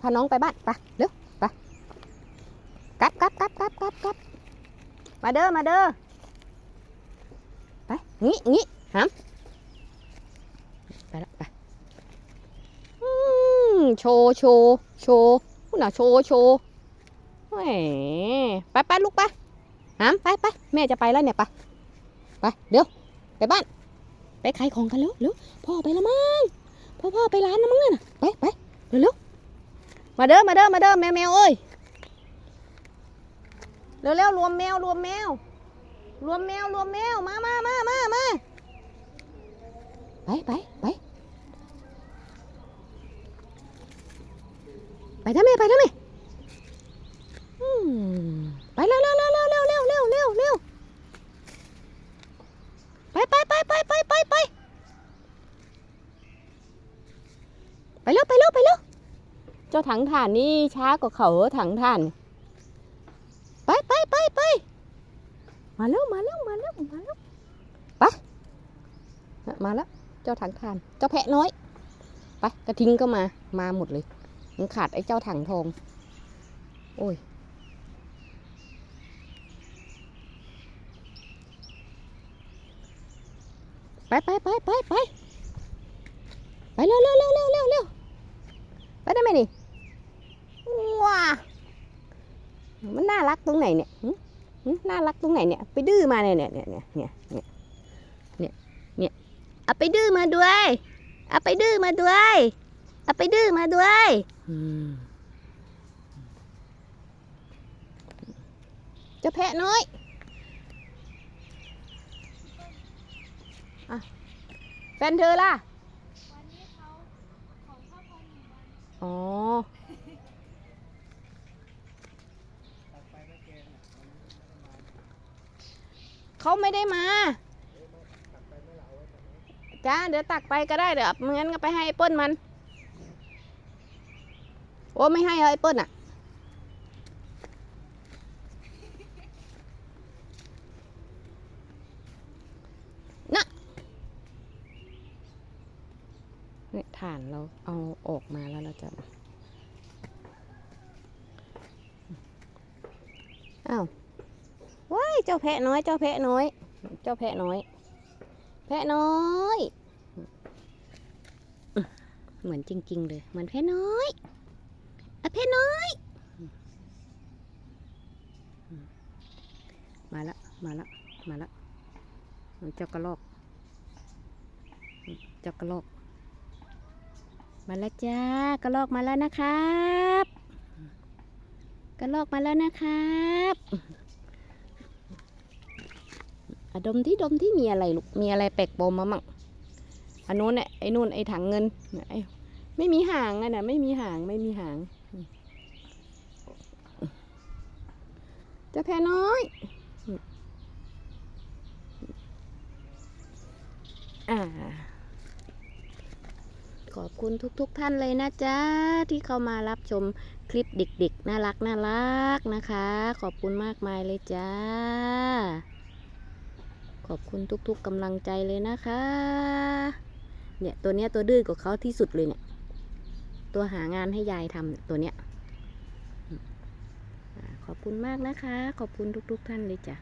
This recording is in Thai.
พาน้องไปบ้านไปเร็วไปกัดกัดกัดกัดกัดกัดมาเด้อมาเด้อไปงี้งี้หามไปละไปโชว์โชว์โชว์คุณน่ะโชว์โชว์แหมไปไปลูกไปหามไปไปแม่จะไปแล้วเนี่ยไปไปเดี๋ยวไปบ้าน ไปขายของกันเร็วเร็วพ่อไปล้วมั้งพ่อพ่อไปร้านนะมั้งน่ะไปไปเร็วเร็ว มาเด้อ มาเด้อ มาเด้อแมวแมวเอ้ย เร็วเร็วรวมแมวรวมแมว รวมแมวรวมแมว มามามามามาไปไปไปไปทำไมไปทำไมไปเร็วเร็วเร็วเร็วเร็วเร็วเร็วเร็วเร็วไปไปไปไปไปไปไปไปเร็วไปเร็ว จ้าถังถ่านนี่ช้ากว่าเขาถังถ่าน ไปไปไปไปมาแล้วมาแล้วมาแล้วมาแล้วไปะมาแล้วเจ้าถังทาน เจ้าแพะน้อยไปกระทิงก็มามาหมดเลยมันขาดไอ้เจ้าถังทอง โอ้ยไปไปไปไปไปไปเร็วเร็วเร็วเร็วเร็วไปได้ไหมนี่ มันน่ารักตรงไหนเนี่ยน่ารักตรงไหนเนี่ย ไปดื้อมาเนี่ยเนี่ยเนี่ยเนี่ยเนี่ยเนี่ยเนี่ยเอาไปดื้อมาด้วยเอาไปดื้อมาด้วยเอาไปดื้อมาด้วยจะแพะน้อยอ่แฟนเธอล่ะ เขาไม่ได้มาจ้าเดี๋ยวตักไปก็ได้เดี๋ยวไม่งั้นก็ไปให้ไอ้เปิ้ลมัน โอ้ไม่ให้ไอ้เปิ้ลอะ น่ะเนี่ยฐานเราเอาออกมาแล้วเราจะอ้าว เจ้าแพะน้อย เจ้าแพะน้อย เจ้าแพะน้อย แพะน้อย เหมือนจริง ๆ เลย เหมือนแพะน้อยอะแพะน้อย มาละ มาละ มาละ เจ้ากระรอก เจ้ากระรอก มาแล้วจ้ากระรอกมาแล้วนะครับกระรอกมาแล้วนะครับ ดมที่ดมที่มีอะไรลูกมีอะไรแปลกปลอมมามั่งอันนู้นเนี่ยไอ้นู่นไอ้ถังเงินไอ้ไม่มีหางอะนะไม่มีหางไม่มีหางจะแพ้น้อยอ่าขอบคุณทุกๆทท่านเลยนะจ๊ะ ที่เข้ามารับชมคลิปเด็กๆ น่ารักน่ารักนะคะ ขอบคุณมากมายเลยจ้า ขอบคุณทุกๆกำลังใจเลยนะคะ เนี่ยตัวเนี้ยตัวดื้อกว่าเขาที่สุดเลยเนี่ย ตัวหางานให้ยายทำเนี่ยตัวเนี้ยขอบคุณมากนะคะ ขอบคุณทุก ๆ ท่านเลยจ้ะ